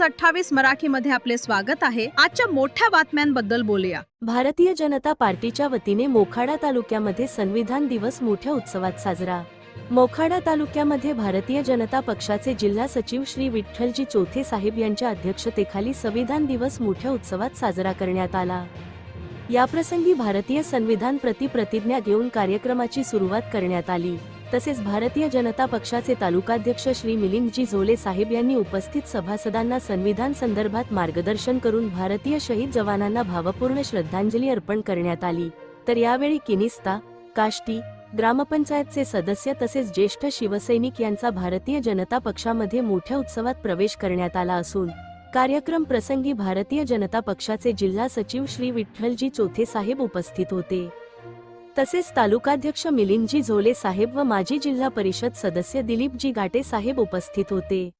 News अठ्ठावीस मराठी मध्ये आपले स्वागत आहे. आजच्या मोठ्या बातम्यांबद्दल बोलूया. भारतीय जनता पार्टीच्या वतीने मोखाडा तालुक्यामध्ये संविधान दिवस मोठ्या उत्सवात साजरा. मोखाडा तालुक्यामध्ये भारतीय जनता पक्षाचे जिल्हा सचिव श्री विठ्ठलजी चौथे साहेब यांच्या अध्यक्षतेखाली संविधान दिवस मोठ्या उत्सवात साजरा करण्यात आला. याप्रसंगी भारतीय संविधान प्रति प्रतिज्ञा घेऊन कार्यक्रमाची सुरुवात करण्यात आली. तसेच भारतीय जनता पक्षाचे तालुकाध्यक्ष श्री मिलिंदजी झोले साहेब यांनी उपस्थित सभासदांना संविधान संदर्भात मार्गदर्शन करून भारतीय शहीद जवानांना भावपूर्ण श्रद्धांजली अर्पण करण्यात आली. तर यावेळी किनिस्ता काष्टी ग्रामपंचायतचे सदस्य तसेच ज्येष्ठ शिवसैनिक यांचा भारतीय जनता पक्षामध्ये मोठ्या उत्सवात प्रवेश करण्यात आला असून कार्यक्रम प्रसंगी भारतीय जनता पक्षाचे जिल्हा सचिव श्री विठ्ठलजी चोथे साहेब उपस्थित होते. तसेच तालुकाध्यक्ष मिलिंदजी झोले साहेब व माजी जिल्हा परिषद सदस्य दिलीपजी गाटे साहेब उपस्थित होते.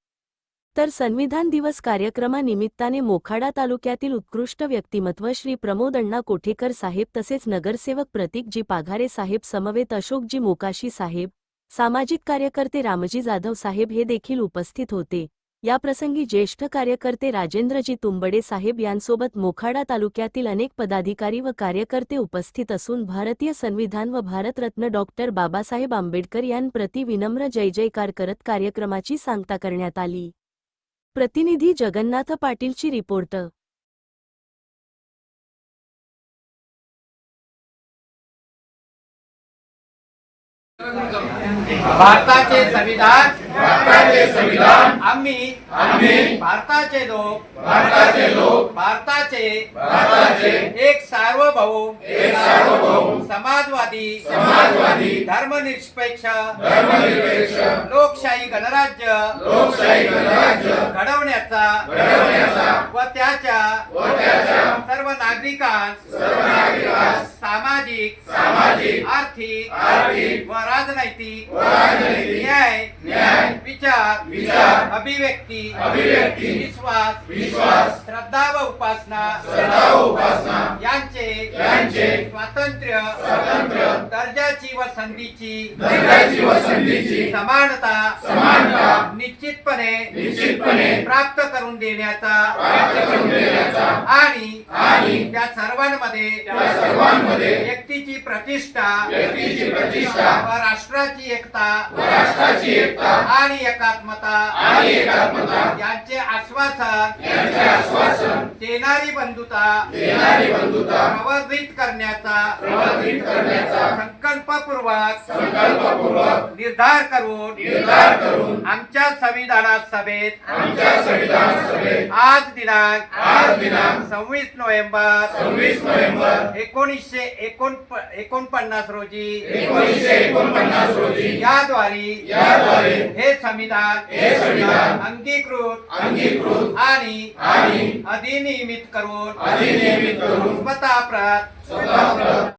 तर संविधान दिवस कार्यक्रमानिमित्ताने मोखाडा तालुक्यातील उत्कृष्ट व्यक्तिमत्व श्री प्रमोद अण्णा कोठेकर साहेब तसेच नगरसेवक प्रतीकजी पाघारे साहेब समवेत अशोकजी मोकाशी साहेब सामाजिक कार्यकर्ते रामजी जाधव साहेब हे देखील उपस्थित होते. याप्रसंगी ज्येष्ठ कार्यकर्ते राजेंद्रजी तुंबडे साहेब यांसोबत मोखाडा तालुक्यातील अनेक पदाधिकारी व कार्यकर्ते उपस्थित असून भारतीय संविधान व भारतरत्न डॉक्टर बाबासाहेब आंबेडकर यांप्रती विनम्र जय जयकार करत कार्यक्रमाची सांगता करण्यात आली. प्रतिनिधी जगन्नाथ पाटीलची रिपोर्ट भारताचे संविधान भारताचे संविधान आम्ही आम्ही भारताचे लोक भारताचे लोक भारताचे भारताचे एक सार्वभौम एक सार्वभौम समाजवादी समाजवादी धर्मनिरपेक्ष धर्मनिरपेक्ष लोकशाही गणराज्य लोकशाही गणराज्य घडवण्याचा घडवण्याचा व त्याच्या व त्याच्या सर्व नागरिकांस सर्व नागरिकांस सामाजिक सामाजिक आर्थिक आर्थिक व राजनैतिक न्याय न्याय विचार विचार अभिव्यक्ती अभिव्यक्ती विश्वास विश्वास श्रद्धा व उपासना श्रद्धा व उपासना यांचे यांचे स्वातंत्र्य स्वातंत्र्य. दर्जाची व संधीची दर्जाची व संधीची. समानता समानता. निश्चितपणे निश्चितपणे. प्राप्त करून देण्याचा प्राप्त करून देण्याचा. आणि आणि त्या सर्वांमध्ये त्या सर्वांमध्ये. व्यक्तीची प्रतिष्ठा व्यक्तीची प्रतिष्ठा. व राष्ट्राची एकता व राष्ट्राची एकता. आणि एकात्मता. आणि एकात्मता. यांचे आश्वासन यांचे आश्वासन. देणारी बंधुता देणारी बंधुता. प्रवर्धित करण्याचा प्रवर्धित करण्याचा संकल्पपूर्वक संकल्पपूर्वक निर्धार करून निर्धार करून आमच्या संविधान सभेत आमच्या संविधान सभेत आज दिनांक आज दिनांक सव्वीस नोव्हेंबर सव्वीस नोव्हेंबर एकोणीसशे एकोणप एकोणपन्नास रोजी एकोणीसशे एकोणपन्नास रोजी याद्वारे याद्वारे हे संविधान हे संविधान अंगीकृत अंगीकृत आणि आणि अधिनियमित करून अधिनियमित करून स्वतः प्रत स्वतः